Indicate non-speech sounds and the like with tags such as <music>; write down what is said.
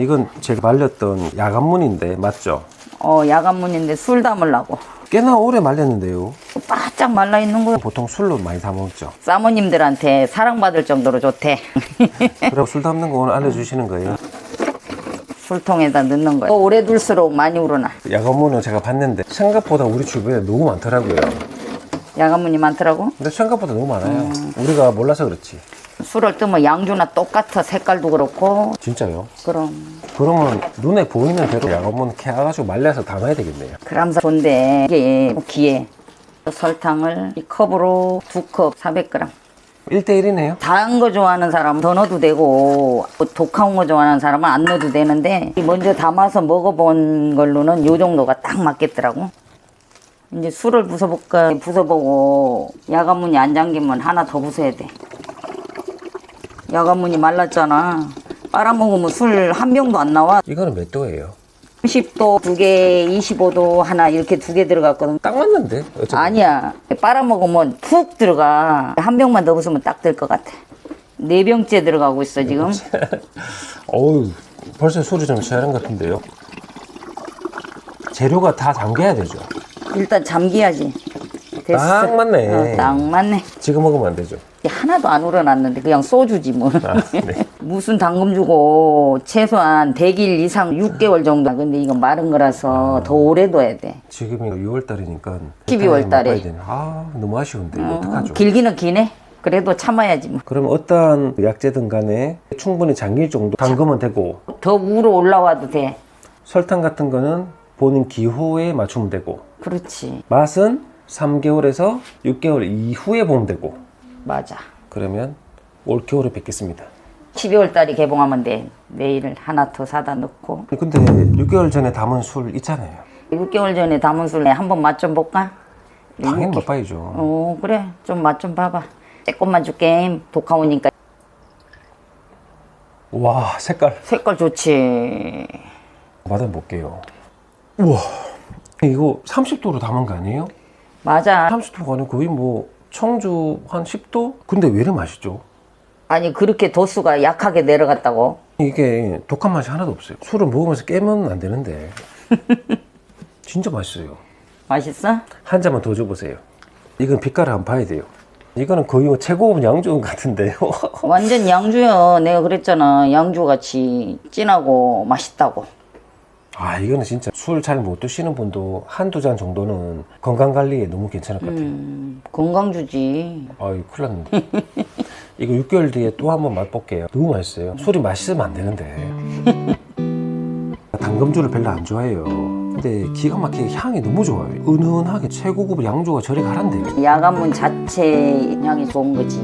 이건 제가 말렸던 야간문인데 맞죠? 어, 야간문인데 술 담으려고. 꽤나 오래 말렸는데요. 바짝 말라 있는 거. 보통 술로 많이 사 먹죠. 사모님들한테 사랑받을 정도로 좋대. <laughs> 그리고 술 담는 거 오늘 알려주시는 거예요. 술통에다 넣는 거야. 오래 둘수록 많이 우러나. 야간문은 제가 봤는데 생각보다 우리 주변에 너무 많더라고요. 야간문이 많더라고. 근데 생각보다 너무 많아요. 우리가 몰라서 그렇지. 술을 뜨면 양주나 똑같아. 색깔도 그렇고. 진짜요? 그럼. 그러면 눈에 보이는 대로 야간문 캐가지고 말려서 담아야 되겠네요. 그람서 좋은데 이게 기에 설탕을 이 컵으로 두 컵 400g. 1대1이네요. 단거 좋아하는 사람은 더 넣어도 되고 독한 거 좋아하는 사람은 안 넣어도 되는데 먼저 담아서 먹어본 걸로는 요 정도가 딱 맞겠더라고. 이제 술을 부숴볼까 부숴보고 야간문이 안 잠기면 하나 더 부숴야 돼. 야간문이 말랐잖아. 빨아먹으면 술 한 병도 안 나와. 이거는 몇 도예요? 30도 두 개, 25도 하나 이렇게 두 개 들어갔거든. 딱 맞는데? 어차피. 아니야. 빨아먹으면 푹 들어가. 한 병만 더 부으면 딱 될 것 같아. 네 병째 들어가고 있어, 지금. <laughs> 어우, 벌써 술이 좀 취하는 것 같은데요. 재료가 다 잠겨야 되죠. 일단 잠기야지. 됐어. 딱 맞네. 어, 딱 맞네. 지금 먹으면 안 되죠. 하나도 안 우러났는데 그냥 소주지 뭐. 아, 네. <laughs> 무슨 당금 주고 최소한 100일 이상 6개월 정도. 근데 이건 마른 거라서 더 오래 둬야 돼. 지금이 6월 달이니까 12월 달에. 아, 너무 아쉬운데 이거 어떡하죠? 길기는 기네. 그래도 참아야지 뭐. 그럼 어떠한 약재든 간에 충분히 잠길 정도 담그면 되고 더 우러 올라와도 돼. 설탕 같은 거는 본인 기호에 맞추면 되고 그렇지. 맛은 3개월에서 6개월 이후에 보면 되고 맞아. 그러면 올 겨울에 뵙겠습니다. 12월 달에 개봉하면 돼. 내일 하나 더 사다 넣고. 근데 6개월 전에 담은 술 있잖아요. 6개월 전에 담은 술에 한번 맛 좀 볼까? 당연히 못 봐야죠. 어, 그래. 좀 맛 좀 봐봐. 조금만 줄게. 독하오니까. 와 색깔 색깔 좋지. 받아볼게요. 우와 이거 30도로 담은 거 아니에요? 맞아. 30도가 아니고 거의 뭐 청주 한 10도? 근데 왜 이렇게 맛있죠? 아니, 그렇게 도수가 약하게 내려갔다고? 이게 독한 맛이 하나도 없어요. 술을 먹으면서 깨면 안 되는데 <laughs> 진짜 맛있어요. 맛있어? 한 잔만 더 줘보세요. 이건 빛깔을 한번 봐야 돼요. 이거는 거의 뭐 최고급 양주 같은데요. 완전 양주야. 내가 그랬잖아. 양주 같이 진하고 맛있다고. 아 이거는 진짜 술 잘 못 드시는 분도 한두 잔 정도는 건강 관리에 너무 괜찮을 것 같아요. 음, 건강주지. 아유 큰일 났는데. <laughs> 이거 6개월 뒤에 또 한번 맛볼게요. 너무 맛있어요. 술이 맛있으면 안 되는데. 당금주를 별로 안 좋아해요. 근데 기가 막히게 향이 너무 좋아요. 은은하게 최고급 양주가 저리 가란데요. 야간문 자체 향이 좋은 거지.